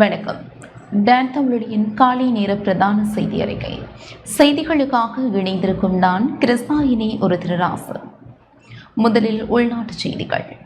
வணக்கம். டான் தமிழொலியின் காலை நேர பிரதான செய்தி அறிக்கை. செய்திகளுக்காக இணைந்திருக்கும் நான் கிருஷ்ணாயினி ஒரு திருராசு முதலில் உள்நாட்டு செய்திகள்.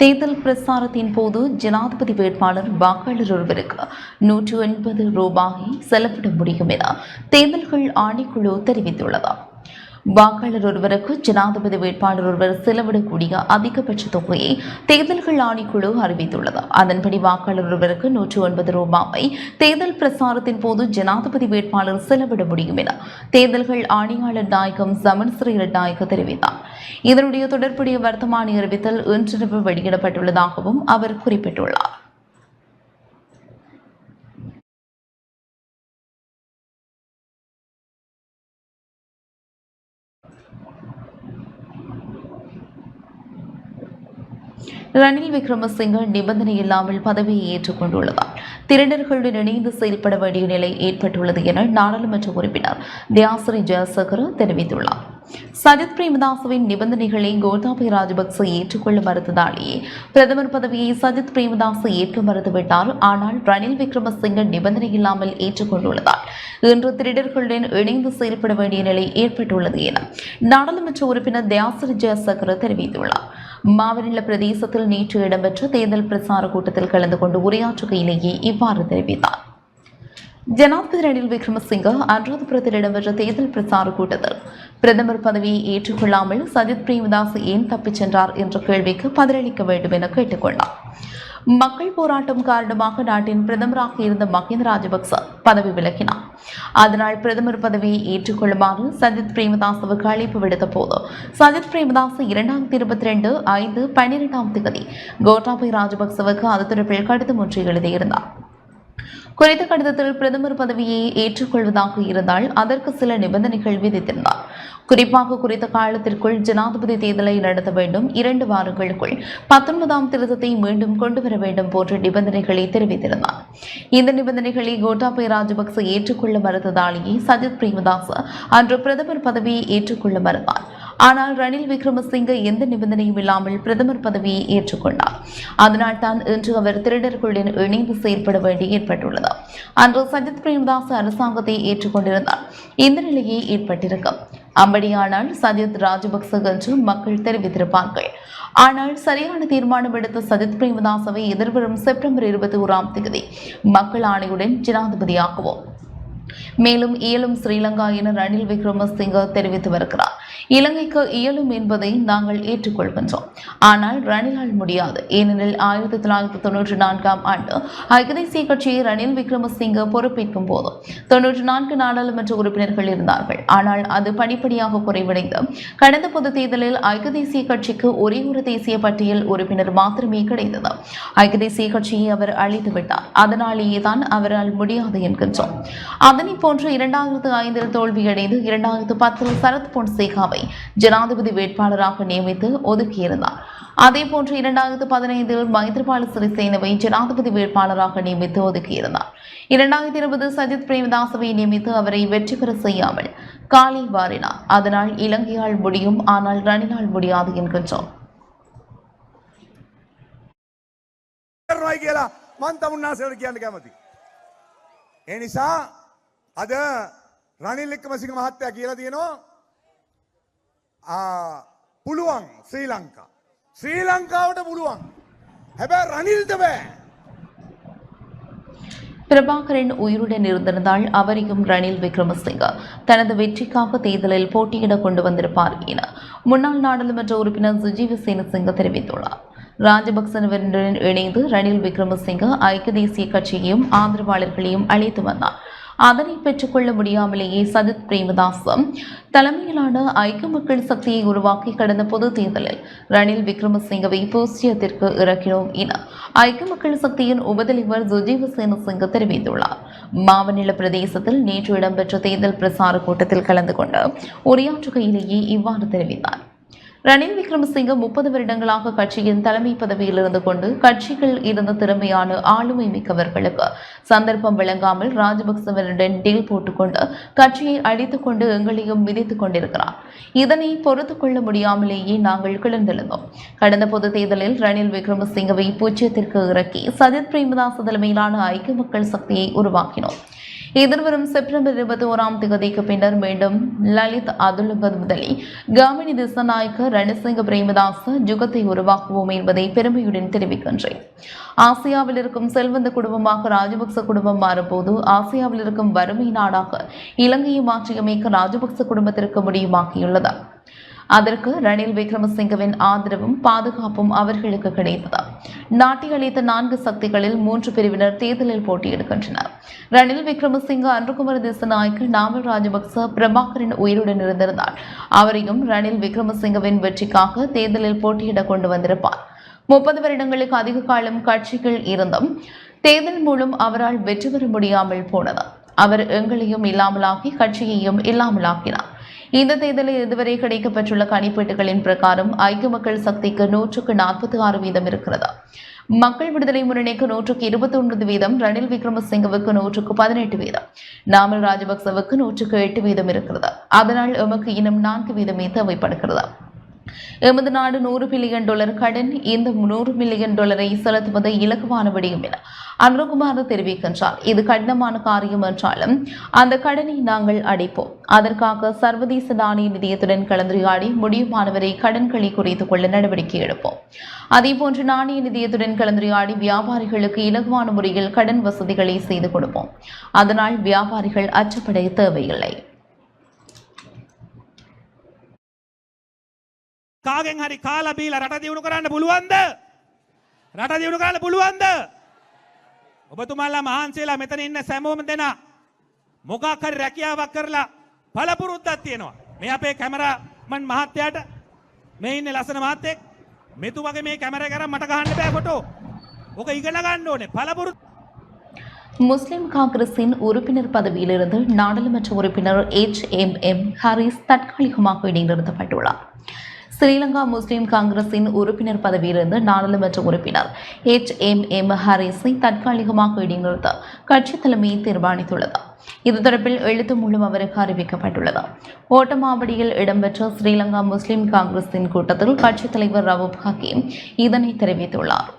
தேர்தல் பிரசாரத்தின் போது ஜனாதிபதி வேட்பாளர் வாக்காளர் ஒருவருக்கு நூற்று எண்பது ரூபாயை செலவிட முடியும் என தேர்தல்கள் ஆணைக்குழு தெரிவித்துள்ளது. வாக்காளர் ஒருவருக்கு ஜனாதிபதி வேட்பாளர் ஒருவர் செலவிடக்கூடிய அதிகபட்ச தொகையை தேர்தல்கள் ஆணைக்குழு அறிவித்துள்ளது. அதன்படி வாக்காளர் ஒருவருக்கு நூற்று ஒன்பது ரூபாவை தேர்தல் பிரசாரத்தின் போது ஜனாதிபதி வேட்பாளர் செலவிட முடியும் என தேர்தல்கள் ஆணையாளர் நாயகம் சமன் ஸ்ரீரட்நாயக்க தெரிவித்தார். இதனுடைய தொடர்புடைய வர்த்தமானி அறிவித்தல் இன்றிரவு வெளியிடப்பட்டுள்ளதாகவும் அவர் குறிப்பிட்டுள்ளார். ரணில் விக்ரமசிங்க நிபந்தனை இல்லாமல் பதவியை ஏற்றுக்கொண்டுள்ளதால் திருடர்களுடன் இணைந்து செயல்பட வேண்டிய நிலை ஏற்பட்டுள்ளது என நாடாளுமன்ற உறுப்பினர் தியாசரி ஜெயசகர தெரிவித்துள்ளார். சஜித் பிரேமதாசவின் நிபந்தனைகளை கோட்டாபய ராஜபக்ச ஏற்றுக்கொள்ள மறுத்ததாலேயே பிரதமர் பதவியை சஜித் பிரேமதாச ஏற்க மறுத்துவிட்டார். ஆனால் ரணில் விக்ரமசிங்க நிபந்தனை இல்லாமல் ஏற்றுக்கொண்டுள்ளதால் இன்று திருடர்களுடன் இணைந்து செயல்பட வேண்டிய நிலை ஏற்பட்டுள்ளது என நாடாளுமன்ற உறுப்பினர் தியாசர் ஜெயசகர தெரிவித்துள்ளார். மாவனில பிரதேசத்தில் நேற்று இடம்பெற்ற தேர்தல் பிரச்சார கூட்டத்தில் கலந்து கொண்டு உரையாற்றுகையிலேயே இவ்வாறு தெரிவித்தார். ஜனாதிபதி ரணில் விக்ரமசிங்க அனுராதபுரத்தில் இடம்பெற்ற தேர்தல் பிரச்சார கூட்டத்தில் பிரதமர் பதவியை ஏற்றுக்கொள்ளாமல் சஜித் பிரேமதாஸ் ஏன் தப்பிச் சென்றார் என்ற கேள்விக்கு பதிலளிக்க வேண்டும் என கேட்டுக்கொண்டார். மக்கள் போராட்டம் காரணமாக நாட்டின் பிரதமராக இருந்த மஹிந்த ராஜபக்ச பதவி விலகினார். அதனால் பிரதமர் பதவியை ஏற்றுக்கொள்ளுமாறு சஜித் பிரேமதாசவுக்கு அழைப்பு விடுத்த போது சஜித் பிரேமதாஸ் இரண்டாயிரத்தி இருபத்தி ரெண்டு ஐந்து பன்னிரெண்டாம் தேதி கோட்டாபய ராஜபக்சவுக்கு அது தொடர்பில் கடிதம் ஒன்று எழுதியிருந்தார். குறித்த கடிதத்தில் பிரதமர் பதவியை ஏற்றுக்கொள்வதாக இருந்தால் அதற்கு சில நிபந்தனைகள் விதித்திருந்தார். குறிப்பாக குறித்த காலத்திற்குள் ஜனாதிபதி தேர்தலை நடத்த வேண்டும். இரண்டு வாரங்களுக்குள் பத்தொன்பதாம் திருத்தத்தை மீண்டும் கொண்டு வர வேண்டும் போன்ற நிபந்தனைகளை தெரிவித்திருந்தார். இந்த நிபந்தனைகளை கோட்டாபய ராஜபக்ச ஏற்றுக்கொள்ள மறுத்ததாலேயே சஜித் பிரேமதாஸ் அன்று பிரதமர் பதவியை ஏற்றுக்கொள்ள மறுத்தார். ஆனால் ரணில் விக்ரமசிங்க எந்த நிபந்தனையும் இல்லாமல் பிரதமர் பதவியை ஏற்றுக்கொண்டார். அதனால் தான் இன்று அவர் திருடர்களுடன் இணைந்து செயற்பட வேண்டி ஏற்பட்டுள்ளது. அன்று சஜித் பிரேமதாஸ் அரசாங்கத்தை ஏற்றுக்கொண்டிருந்தார். இந்த நிலையே ஏற்பட்டிருக்கும். அப்படியானால் சஜித் ராஜபக்ச என்று மக்கள் தெரிவித்திருப்பார்கள். ஆனால் சரியான தீர்மானம் எடுத்த சஜித் பிரேமதாசவை எதிர்வரும் செப்டம்பர் இருபத்தி ஓராம் தேதி மக்கள் ஆணையுடன் ஜனாதிபதியாக்குவோம். மேலும் இயலும் ஸ்ரீலங்கா என ரணில் விக்ரமசிங்க தெரிவித்து வருகிறார். இலங்கைக்கு இயலும் என்பதை நாங்கள் ஏற்றுக்கொள்கின்றோம். ஆனால் ரணிலால் முடியாது. ஏனெனில் ஆயிரத்தி தொள்ளாயிரத்தி தொன்னூற்றி நான்காம் ஆண்டு ஐக்கிய தேசிய கட்சியை ரணில் விக்ரமசிங்க பொறுப்பேற்கும் போது தொன்னூற்றி நான்கு நாடாளுமன்ற உறுப்பினர்கள் இருந்தார்கள். ஆனால் அது படிப்படியாக குறைவடைந்து கடந்த பொது தேர்தலில் ஐக்கிய தேசிய கட்சிக்கு ஒரே ஒரு தேசிய பட்டியல் உறுப்பினர் மாத்திரமே கிடைத்தது. ஐக்கிய தேசிய கட்சியை அவர் அழித்து விட்டார். அதனாலேயே தான் அவரால் முடியாது என்கின்றோம். அதனை போன்று இரண்டாயிரத்து ஐந்தில் தோல்வியடைந்து இரண்டாயிரத்து பத்தில் சரத் பொன்சேகா பொன்சேகாவை ஜனாதிபதி வேட்பாளராக நியமித்து ஒதுக்கியிருந்தார் அதே போன்று இரண்டாயிரத்து பதினைந்தில் மைத்ரிபால சிறிசேனவை ஜனாதிபதி வேட்பாளராக நியமித்து ஒதுக்கியிருந்தார் இரண்டாயிரத்தி இருபது சஜித் பிரேமதாசவை நியமித்து அவரை வெற்றி பெற செய்யாமல் காலை வாரினார் அதனால் இலங்கையால் முடியும் ஆனால் ரணிலால் முடியாது என்கின்றோம் කරනවායි කියලා මන් තමුන්නාසලට කියන්න කැමති. ඒ නිසා අද රනිල් එක්කමසිංහ මහත්තයා කියලා තියෙනවා ආ, පුළුවන් ශ්‍රී ලංකා. ශ්‍රී ලංකාවට පුළුවන්. හැබැ රනිල්ද බෑ. பிரபாகரன் உயிருடன் இருந்திருந்தால் அவரையும் ரணில் விக்ரமசிங்க தனது வெற்றிக்காக தேர்தலில் போட்டியிட கொண்டு வந்திருப்பார் என முன்னாள் நாடாளுமன்ற உறுப்பினர் சுஜீவ சேனசிங்க தெரிவித்துள்ளார் ராஜபக்சனுடன் இணைந்து ரணில் விக்ரமசிங்க ஐக்கிய தேசிய கட்சியையும் ஆதரவாளர்களையும் அழைத்து வந்தார் அதனை பெற்றுக்கொள்ள முடியாமலேயே சஜித் பிரேமதாசம் தலைமையிலான ஐக்கிய மக்கள் சக்தியை உருவாக்கி கடந்த பொது தேர்தலில் ரணில் விக்ரமசிங்கவை பூஜ்ஜியத்திற்கு இறக்கினோம் என ஐக்கிய மக்கள் சக்தியின் உபதலைவர் சுஜீவ சேனசிங்க தெரிவித்துள்ளார். மாவநில பிரதேசத்தில் நேற்று இடம்பெற்ற தேர்தல் பிரசார கூட்டத்தில் கலந்து கொண்டு உரையாற்றுகையிலேயே இவ்வாறு தெரிவித்தார். ரணில் விக்ரமசிங்க முப்பது வருடங்களாக கட்சியின் தலைமை பதவியில் இருந்து கொண்டு கட்சிகள் இருந்த திறமையான ஆளுமை மிக்கவர்களுக்கு சந்தர்ப்பம் வழங்காமல் ராஜபக்சவருடன் டீல் போட்டுக்கொண்டு கட்சியை அழித்துக் கொண்டு எங்களையும் மிதித்துக் கொண்டிருக்கிறார். இதனை பொறுத்துக் கொள்ள முடியாமலேயே நாங்கள் கிளர்ந்தெழுந்தோம். கடந்த பொது தேர்தலில் ரணில் விக்ரமசிங்கவை பூஜ்ஜியத்திற்கு இறக்கி சஜித் பிரேமதாஸ் தலைமையிலான ஐக்கிய மக்கள் சக்தியை உருவாக்கினோம். எதிர்வரும் செப்டம்பர் இருபத்தி ஓராம் தேதிக்கு பின்னர் மீண்டும் லலித் அதுலுகத் முதலி. காமினி திசநாயக்க ரணசிங்க பிரேமதாச ஜுகத்தை உருவாக்குவோம் என்பதை பெருமையுடன் தெரிவிக்கின்றேன். ஆசியாவில் இருக்கும் செல்வந்த குடும்பமாக ராஜபக்ச குடும்பம் மாறும்போது ஆசியாவில் இருக்கும் வறுமை நாடாக இலங்கையை மாற்றியமைக்க ராஜபக்ச குடும்பத்திற்கு முடியுமாக்கியுள்ளது அதற்கு ரணில் விக்ரமசிங்கவின் ஆதரவும் பாதுகாப்பும் அவர்களுக்கு கிடைத்தது நாட்டை அளித்த நான்கு சக்திகளில் மூன்று பிரிவினர் தேர்தலில் போட்டியிடுகின்றனர். ரணில் விக்ரமசிங்க அன்றுகுமார் திசநாயக்கு நாமல் ராஜபக்ச பிரபாகரன் உயிருடன் இருந்திருந்தார். அவரையும் ரணில் விக்ரமசிங்கவின் வெற்றிக்காக தேர்தலில் போட்டியிட கொண்டு வந்திருப்பார். முப்பது வருடங்களுக்கு அதிக காலம் கட்சிகள் இருந்தும் தேர்தல் மூலம் அவரால் வெற்றி பெற முடியாமல் போனது அவர் எங்களையும் இல்லாமலாகி கட்சியையும் இல்லாமலாக்கினார். இந்த தேர்தலில் இதுவரை கிடைக்கப்பெற்றுள்ள கணிப்பீட்டுகளின் பிரகாரம் ஐக்கிய மக்கள் சக்திக்கு நூற்றுக்கு நாற்பத்தி ஆறு வீதம் இருக்கிறது? மக்கள் விடுதலை முன்னணிக்கு நூற்றுக்கு இருபத்தி ஒன்பது வீதம் ரணில் விக்ரமசிங்கவுக்கு நூற்றுக்கு பதினெட்டு வீதம் நாமல் ராஜபக்சவுக்கு நூற்றுக்கு எட்டு வீதம் இருக்கிறது? அதனால் எமக்கு இன்னும் நான்கு வீதமே தேவைப்படுகிறது? எமது நாடு நூறு பில்லியன் டாலர் கடன் இந்த நூறு மில்லியன் டாலரை செலுத்துவது இலகுவான விடயம் என அனுகுமார் தெரிவிக்கின்றார். இது கடினமான காரியம் என்றாலும் அந்த கடனை நாங்கள் அடைப்போம். அதற்காக சர்வதேச நாணய நிதியத்துடன் கலந்துரையாடி முடியுமானவரை கடன்களை குறைத்துக் கொள்ள நடவடிக்கை எடுப்போம். அதேபோன்று நாணய நிதியத்துடன் கலந்துரையாடி வியாபாரிகளுக்கு இலகுவான முறையில் கடன் வசதிகளை செய்து கொடுப்போம். அதனால் வியாபாரிகள் அச்சப்பட தேவையில்லை. කාගෙන් හරි කාලා බීලා රට දියුණු කරන්න පුළුවන්ද රට දියුණු කරන්න පුළුවන්ද ඔබතුමල්ලා මහන්සේලා මෙතන ඉන්න සැමෝම දෙනා මොකක් හරි රැකියාවක් කරලා පළපුරුද්දක් තියෙනවා මේ අපේ කැමරාමන් මහත්තයාට මේ ඉන්න ලස්සන මහත්තයෙක් මෙතු වගේ මේ කැමර කර මට ගහන්න බෑ ෆොටෝ ඕක ඉගෙන ගන්න ඕනේ පළපුරුද්ද முஸ்லிம் காங்கிரசின் உறுப்பினர் பதவியிலிருந்து நாடாளுமன்ற உறுப்பினர் எச் எம் எம் ஹாரிஸ் தற்காலிகமாக இடைநிறுத்தப்பட்டுள்ளார் ஸ்ரீலங்கா முஸ்லிம் காங்கிரசின் உறுப்பினர் பதவியிலிருந்து நாடாளுமன்ற உறுப்பினர் எச் எம் எம் ஹரிஸை தற்காலிகமாக இடைநிறுத்த கட்சி தலைமையை தீர்மானித்துள்ளது. இது தொடர்பில் எழுத்து மூலம் அவருக்கு அறிவிக்கப்பட்டுள்ளது. ஓட்டமாவடியில் இடம்பெற்ற ஸ்ரீலங்கா முஸ்லிம் காங்கிரசின் கூட்டத்தில் கட்சித் தலைவர் ரவுப் ஹக்கீம் இதனை தெரிவித்துள்ளார்.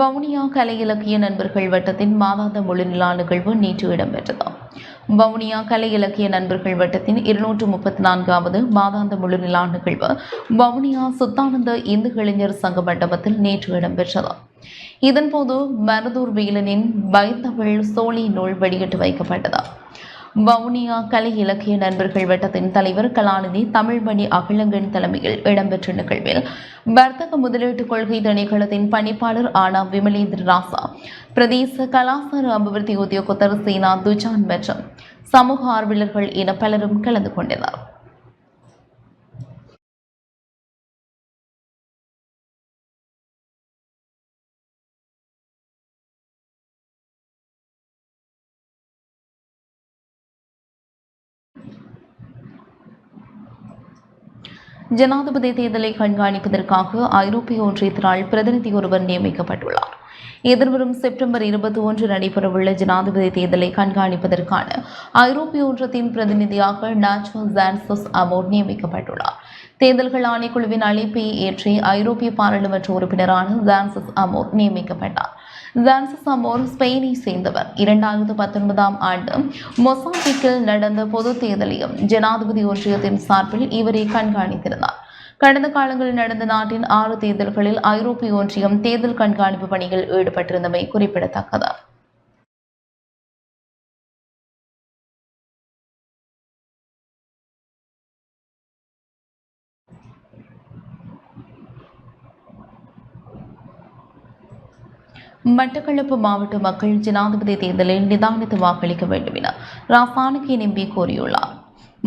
வவுனியா கலை இலக்கிய நண்பர்கள் வட்டத்தின் மாதாந்த முழு நிலா நிகழ்வு நேற்று இடம்பெற்றது. வவுனியா கலை இலக்கிய நண்பர்கள் வட்டத்தின் இருநூற்று முப்பத்தி நான்காவது மாதாந்த முழு நிலா நிகழ்வு வவுனியா சுத்தானந்த இந்து இளைஞர் சங்க மண்டபத்தில் நேற்று இடம்பெற்றது. இதன்போது மருதூர் வீலனின் பயத்தமிழ் சோழி நூல் வெளியிட்டு வைக்கப்பட்டது. வவுனியா கலை இலக்கிய நண்பர்கள் வட்டத்தின் தலைவர் கலாநிதி தமிழ்மணி அகிலங்கன் தலைமையில் இடம்பெற்ற நிகழ்வில் வர்த்தக முதலீட்டு கொள்கை திணைக்களத்தின் பணிப்பாளர் ஆனா விமலேந்திர ராசா பிரதேச கலாசார அபிவிருத்தி உத்தியோகத்தர் சீனா துஜான் மற்றும் சமூக ஆர்வலர்கள் என பலரும் கலந்து கொண்டனர். ஜனாதிபதி தேர்தலை கண்காணிப்பதற்காக ஐரோப்பிய ஒன்றியத்தினால் பிரதிநிதி ஒருவர் நியமிக்கப்பட்டுள்ளார். எதிர்வரும் செப்டம்பர் இருபத்தி ஒன்று நடைபெறவுள்ள ஜனாதிபதி தேர்தலை கண்காணிப்பதற்கான ஐரோப்பிய ஒன்றியத்தின் பிரதிநிதியாக நாச்சோ ஜான்சஸ் அமோர் நியமிக்கப்பட்டுள்ளார். தேர்தல்கள் ஆணைக்குழுவின் அழைப்பை ஏற்றி ஐரோப்பிய பாராளுமன்ற உறுப்பினரான ஜான்சஸ் அமோர் நியமிக்கப்பட்டார். ஜான்சஸ் அமோர் ஸ்பெயினை சேர்ந்தவர். இரண்டாயிரத்து பத்தொன்பதாம் ஆண்டு மொசாம்பிக்கில் நடந்த பொது தேர்தலையும் ஜனாதிபதி ஒன்றியத்தின் சார்பில் இவரை கண்காணித்திருந்தார். கடந்த காலங்களில் நடந்த நாட்டின் ஆறு தேர்தல்களில் ஐரோப்பிய ஒன்றியம் தேர்தல் கண்காணிப்பு பணியில் ஈடுபட்டிருந்தமை குறிப்பிடத்தக்கது. மட்டக்களப்பு மாவட்ட மக்கள் ஜனாதிபதி தேர்தலில் நிதானித்து வாக்களிக்க வேண்டும் என ராசானுக்கு எம்பி கூறியுள்ளார்.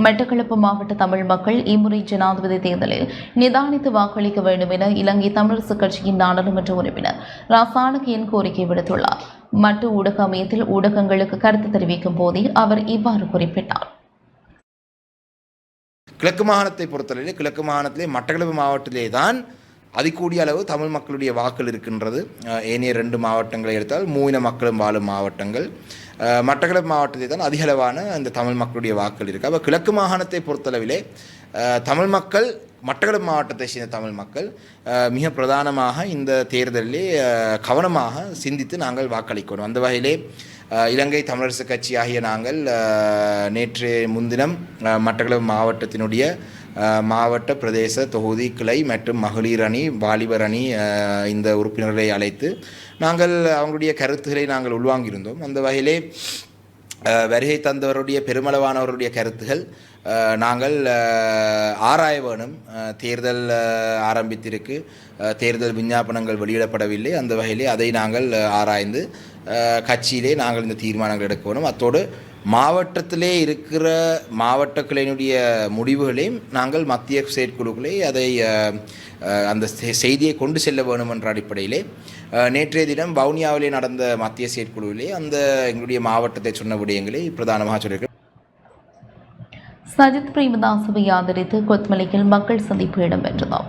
மட்டக்களப்பு மாவட்ட தமிழ் மக்கள் இம்முறை ஜனாதிபதி தேர்தலில் நிதானித்து வாக்களிக்க வேண்டும் என இலங்கை தமிழரசு கட்சியின் நாடாளுமன்ற உறுப்பினர் ராசானுக்கியன் கோரிக்கை விடுத்துள்ளார். மட்டு ஊடக அமையத்தில் ஊடகங்களுக்கு கருத்து தெரிவிக்கும் போதே அவர் இவ்வாறு குறிப்பிட்டார். கிழக்கு மாகாணத்தை பொறுத்தவரையிலே கிழக்கு மாகாணத்திலே மட்டக்களப்பு மாவட்டத்திலே தான் அதிகூடிய அளவு தமிழ் மக்களுடைய வாக்கள் இருக்கின்றது. ஏனைய ரெண்டு மாவட்டங்களை எடுத்தால் மூவின மக்களும் வாழும் மாவட்டங்கள். மட்டக்களப்பு மாவட்டத்தில் தான் அதிகளவான அந்த தமிழ் மக்களுடைய வாக்கள் இருக்குது அப்போ கிழக்கு மாகாணத்தை பொறுத்தளவிலே தமிழ் மக்கள் மட்டக்களப்பு மாவட்டத்தை சேர்ந்த தமிழ் மக்கள் மிக பிரதானமாக இந்த தேர்தலிலே கவனமாக சிந்தித்து நாங்கள் வாக்களிக்கணும். அந்த வகையிலே இலங்கை தமிழரசு கட்சி ஆகிய நாங்கள் நேற்று முன்தினம் மட்டக்களப்பு மாவட்டத்தினுடைய மாவட்ட பிரதேச தொகுதி கிளை மற்றும் மகளிர் அணி வாலிபர் அணி இந்த உறுப்பினர்களை அழைத்து நாங்கள் அவங்களுடைய கருத்துக்களை நாங்கள் உள்வாங்கியிருந்தோம். அந்த வகையிலே வருகை தந்தவருடைய பெருமளவானவருடைய கருத்துகள் நாங்கள் ஆராய வேணும். தேர்தல் ஆரம்பித்திருக்கு. தேர்தல் விஞ்ஞாபனங்கள் வெளியிடப்படவில்லை. அந்த வகையிலே அதை நாங்கள் ஆராய்ந்து கட்சியிலே நாங்கள் இந்த தீர்மானங்கள் எடுக்க வேணும். அத்தோடு மாவட்டத்திலே இருக்கிற மாவட்ட கிளையினுடைய முடிவுகளையும் நாங்கள் மத்திய செயற்குழுக்களை அதை அந்த செய்தியை கொண்டு செல்ல வேணும் என்ற அடிப்படையிலே நேற்றைய தினம் வவுனியாவிலே நடந்த மத்திய செயற்குழுவிலே அந்த எங்களுடைய மாவட்டத்தை சொன்ன விடயங்களை பிரதானமாக சொல்லியிருக்கிறேன். சஜித் பிரேமதாசவை ஆதரித்து கொத்மலையில் மக்கள் சந்திப்பு இடம்பெற்றது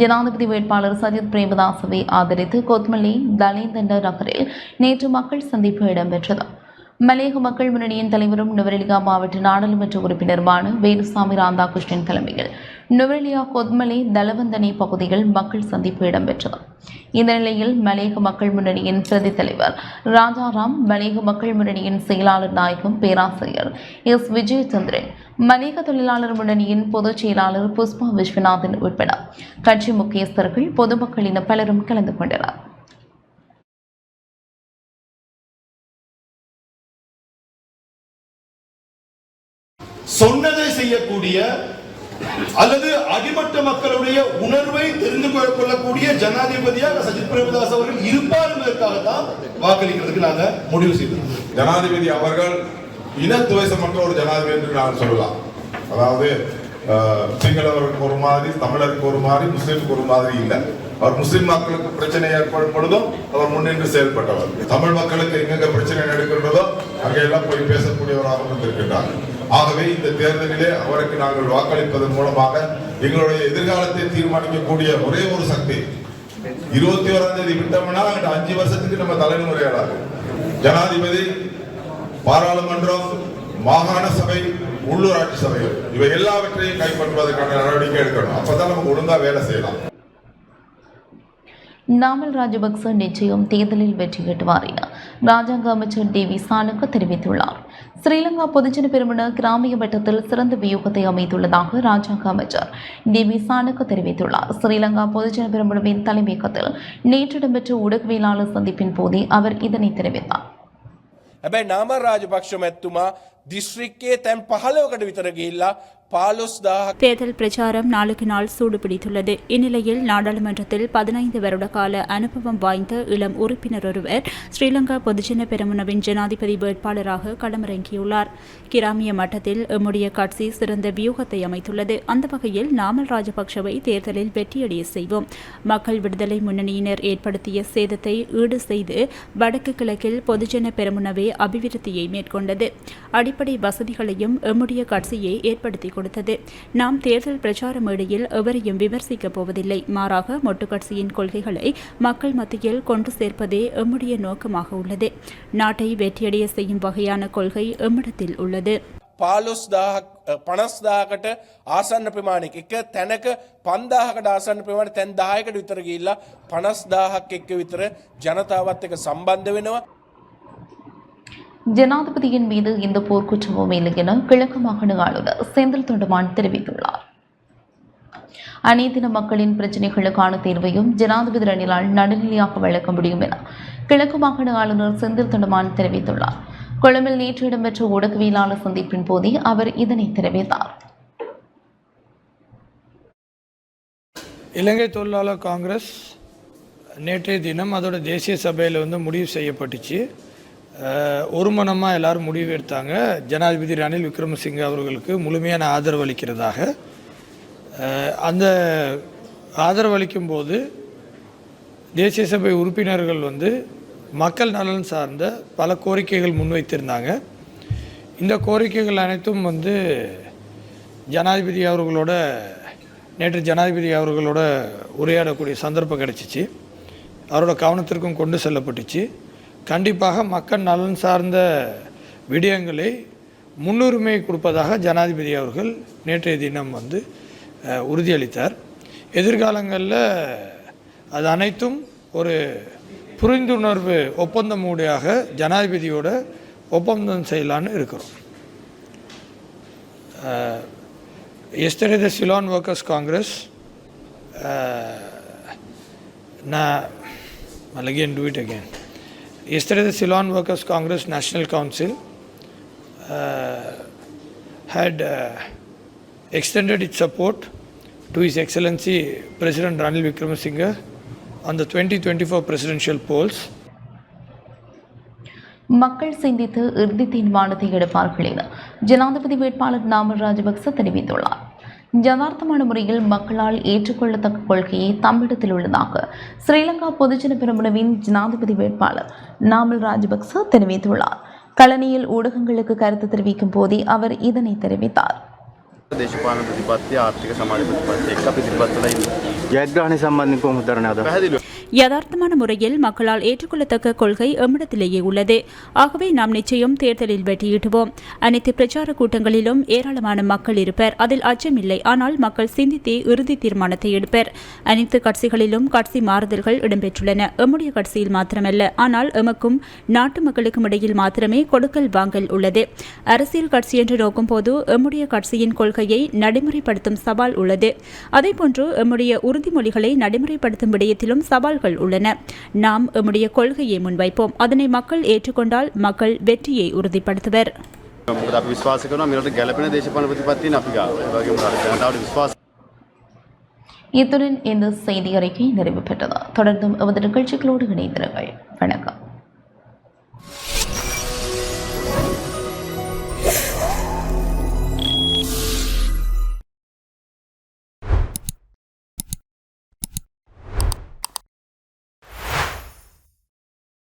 ஜனாதிபதி வேட்பாளர் சஜித் பிரேமதாசவை ஆதரித்து கொத்மலை தலேந்தண்ட நகரில் நேற்று மக்கள் சந்திப்பு இடம்பெற்றது மலையக மக்கள் முன்னணியின் தலைவரும் நுவரெலியா மாவட்ட நாடாளுமன்ற உறுப்பினருமான வேலுசாமி ராதாகிருஷ்ணன் தலைமையில் நுவரெலியா கொத்மலை தலவந்தனை பகுதியில் மக்கள் சந்திப்பு இடம்பெற்றது. இந்த நிலையில் மலையக மக்கள் முன்னணியின் பிரதி தலைவர் ராஜாராம் மலையக மக்கள் முன்னணியின் செயலாளர் நாயகம் பேராசிரியர் எஸ். விஜயச்சந்திரன் மலையக தொழிலாளர் முன்னணியின் பொதுச் செயலாளர் புஷ்பா விஸ்வநாதன் உட்பட கட்சி முக்கியஸ்தர்கள் பொதுமக்களின் பலரும் கலந்து கொண்டனர். சொன்னதை செய்யக்கூடிய அல்லது அடிமட்ட மக்களுடைய உணர்வை தெரிந்து கொள்ளக்கூடிய ஜனாதிபதியாக சஜித் பிரேமதாஸ் அவர்கள் இருப்பார் என்பதற்காகத்தான் வாக்களிக்கிறதுக்கு நாங்க முடிவு செய்தோம் ஜனாதிபதி அவர்கள் இனத்துவேசமற்ற ஒரு ஜனாதிபதி என்று நான் சொல்லலாம். அதாவது அஹ், சிங்களவருக்கு ஒரு மாதிரி தமிழருக்கு ஒரு மாதிரி முஸ்லீமுக்கு ஒரு மாதிரி இல்லை. அவர் முஸ்லிம் மக்களுக்கு பிரச்சனை ஏற்படும் பொழுதும் அவர் முன்னின்று செயல்பட்டவர். தமிழ் மக்களுக்கு எங்கெங்க பிரச்சனை நடக்கின்றதோ அங்கெல்லாம் போய் பேசக்கூடியவராக இருந்திருக்கின்றார். ஆகவே இந்த தேர்தலிலே அவருக்கு நாங்கள் வாக்களிப்பதன் மூலமாக எங்களுடைய எதிர்காலத்தை தீர்மானிக்கக்கூடிய ஒரே ஒரு சக்தி. இருபத்தி ஓராம் தேதி விட்டோம்னா அங்கிட்டு அஞ்சு வருஷத்துக்கு நம்ம தலைமுறையாளர் ஜனாதிபதி பாராளுமன்றம் மாகாண சபை உள்ளூராட்சி சபைகள் இவை எல்லாவற்றையும் கைப்பற்றுவதற்கான நடவடிக்கை எடுக்கணும். அப்பதான் நமக்கு ஒழுங்கா வேலை செய்யலாம். நாமல் ராஜபக்ச நிச்சயம் தேர்தலில் வெற்றி பெற்றுவார் என ராஜாங்க அமைச்சர் டி வி சானுக்கு தெரிவித்துள்ளார் ஸ்ரீலங்கா பொதுஜன பெருமன கிராமிய மட்டத்தில் சிறந்த வியூகத்தை அமைத்துள்ளதாக ராஜாங்க அமைச்சர் டி வி சானுக்கு தெரிவித்துள்ளார் ஸ்ரீலங்கா பொதுஜன பெருமனவின் தலைமையகத்தில் நேற்று இடம்பெற்ற ஊடகவியலாளர் சந்திப்பின் போதே அவர் இதனை தெரிவித்தார் හැබැයි නාම රාජපක්ෂ මැත්තුමා දිස්ත්‍රික්කයේ තැන් පහලවකට විතර ගිහිල්ලා පාලොස් දාහක් தேர்தல் பிரச்சாரம் நாளுக்கு நாள் சூடுபிடித்துள்ளது இந்நிலையில் நாடாளுமன்றத்தில் பதினைந்து வருட கால அனுபவம் வாய்ந்த இளம் உறுப்பினர் ஒருவர் ஸ்ரீலங்கா பொதுஜன பெரமுனவின் ஜனாதிபதி வேட்பாளராக களமிறங்கியுள்ளார் கிராமிய மட்டத்தில் எம்முடைய கட்சி சிறந்த வியூகத்தை அமைத்துள்ளது அந்த வகையில் நாமல் ராஜபக்சவை தேர்தலில் வெற்றியடைய செய்வோம் மக்கள் விடுதலை முன்னணியினர் ஏற்படுத்திய சேதத்தை ஈடு செய்து வடக்கு கிழக்கில் பொதுஜன பெரமுனவே அபிவிருத்தியை மேற்கொண்டது அடிப்படை வசதிகளையும் எம்முடைய கட்சியே ஏற்படுத்தி கொடுத்தது நாம் தேர்தல் பிரச்சார மேடையில் எவரையும் விமர்சிக்கப் போவதில்லை மாறாக மொட்டு கட்சியின் கொள்கைகளை மக்கள் மத்தியில் கொண்டு சேர்ப்பதே எம்முடைய நோக்கமாக உள்ளது நாட்டை வெற்றியடைய செய்யும் வகையான கொள்கை எம்மிடத்தில் உள்ளது පාලොස් දාහක් පනස් දාකට ආසන්න ප්‍රමාණයක් එක තැනක පන්දාහකට ආසන්න ප්‍රමාණ තැන් දායකට විතර ගිල්ලා පනස් දාහක් එක්ක විතර ජනතාවත් එක සම්බන්ධ වෙනවා ஜனாதிபதியின் மீது இந்த போர்க்குற்றமும் இல்லை என கிழக்கு மாகாண ஆளுநர் செந்தில் தொண்டமான் தெரிவித்துள்ளார். அனைத்தின மக்களின் பிரச்சினைகளுக்கான தீர்வையும் ஜனாதிபதி ரணிலால் நடுநிலையாக வழங்க முடியும் என கிழக்கு மாகாண ஆளுநர் செந்தில் தொண்டமான் தெரிவித்துள்ளார். கொழும்பில் நேற்று இடம்பெற்ற ஊடகவியலாளர் சந்திப்பின் போதே அவர் இதனை தெரிவித்தார். இலங்கை தொழிலாளர் காங்கிரஸ் நேற்றைய தினம் அதோட தேசிய சபையில் வந்து முடிவு செய்யப்பட்டுச்சு. அஹ், ஒருமனமாக எல்லாரும் முடிவு எடுத்தாங்க. ஜனாதிபதி ரணில் விக்ரமசிங்கே அவர்களுக்கு முழுமையான ஆதரவு அளிக்கிறதாக. அந்த ஆதரவு அளிக்கும் போது தேசிய சபை உறுப்பினர்கள் வந்து மக்கள் நலன் சார்ந்த பல கோரிக்கைகள் முன்வைத்திருந்தாங்க. இந்த கோரிக்கைகள் அனைத்தும் வந்து ஜனாதிபதி அவர்களோட நேற்று ஜனாதிபதி அவர்களோட உரையாடக்கூடிய சந்தர்ப்பம் கிடைச்சிச்சு. அவரோட கவனத்திற்கும் கொண்டு செல்லப்பட்டுச்சு. கண்டிப்பாக மக்கள் நலன் சார்ந்த விடயங்களை முன்னுரிமை கொடுப்பதாக ஜனாதிபதி அவர்கள் நேற்றைய தினம் வந்து உறுதியளித்தார் எதிர்காலங்களில் அது அனைத்தும் ஒரு புரிந்துணர்வு ஒப்பந்தம் ஊடாக ஜனாதிபதியோட ஒப்பந்தம் செய்யலான்னு இருக்கிறோம் yesterday the Ceylon workers Congress நான் na, do it again. Yesterday the Ceylon Workers Congress National Council uh, had uh, extended its support to His Excellency President Ranil Wickremesinghe on the 2024 presidential polls. மக்கள் சிந்தித்து இறுதி தீர்மானத்தை எடுப்பார்கள் என ஜனாதிபதி வேட்பாளர் நாமல் ராஜபக்ச தெரிவித்துள்ளார் யதார்த்தமான முறையில் மக்களால் ஏற்றுக்கொள்ளத்தக்க கொள்கையை தம்மிடத்தில் உள்ளதாக ஸ்ரீலங்கா பொதுஜன பெரமுனவின் ஜனாதிபதி வேட்பாளர் நாமல் ராஜபக்ச தெரிவித்துள்ளார் கழனியில் ஊடகங்களுக்கு கருத்து தெரிவிக்கும் போதே அவர் இதனை தெரிவித்தார் දේශපාලන ප්‍රතිපත්තිය ආර්ථික සමාජ ප්‍රතිපත්තිය එක්ක අපි ඉදිරිපත් වෙලා ඉන්නේ. ජයග්‍රහණය සම්බන්ධයෙන් කොහොමද දරන්නේ අද? පැහැදිලිව யதார்த்தமான முறையில் மக்களால் ஏற்றுக்கொள்ளத்தக்க கொள்கை எம்மிடத்திலேயே உள்ளது. ஆகவே நாம் நிச்சயம் தேர்தலில் வெற்றியிட்டுவோம் அனைத்து பிரச்சார கூட்டங்களிலும் ஏராளமான மக்கள் இருப்பர். அதில் அச்சமில்லை. ஆனால் மக்கள் சிந்தித்தே இறுதி தீர்மானத்தை எடுப்பர். அனைத்து கட்சிகளிலும் கட்சி மாறுதல்கள் இடம்பெற்றுள்ளன. எம்முடைய கட்சியில் மாத்திரமல்ல. ஆனால் எமக்கும் நாட்டு மக்களுக்கும் இடையில் மாத்திரமே கொடுக்கல் வாங்கல் உள்ளது. அரசியல் கட்சி என்று நோக்கும்போது எம்முடைய கட்சியின் கொள்கையை நடைமுறைப்படுத்தும் சவால் உள்ளது. அதேபோன்று எம்முடைய உறுதிமொழிகளை நடைமுறைப்படுத்தும் விடயத்திலும் சவால் சவால்கள் உள்ளன நாம் எம்முடைய கொள்கையை முன்வைப்போம் அதனை மக்கள் ஏற்றுக்கொண்டால் மக்கள் வெற்றியை உறுதிப்படுத்துவர் මොකද අපි විශ්වාස කරනවා මෙරට ගැලපෙන දේශපාලන ප්‍රතිපත්තිය අපි ගාව. ඒ වගේම රට ජනතාවට විශ්වාස இத்துடன் இந்த செய்தி அறிக்கை நிறைவு பெற்றது தொடர்ந்தும் எமது நிகழ்ச்சிகளோடு இணைந்திருங்கள் வணக்கம்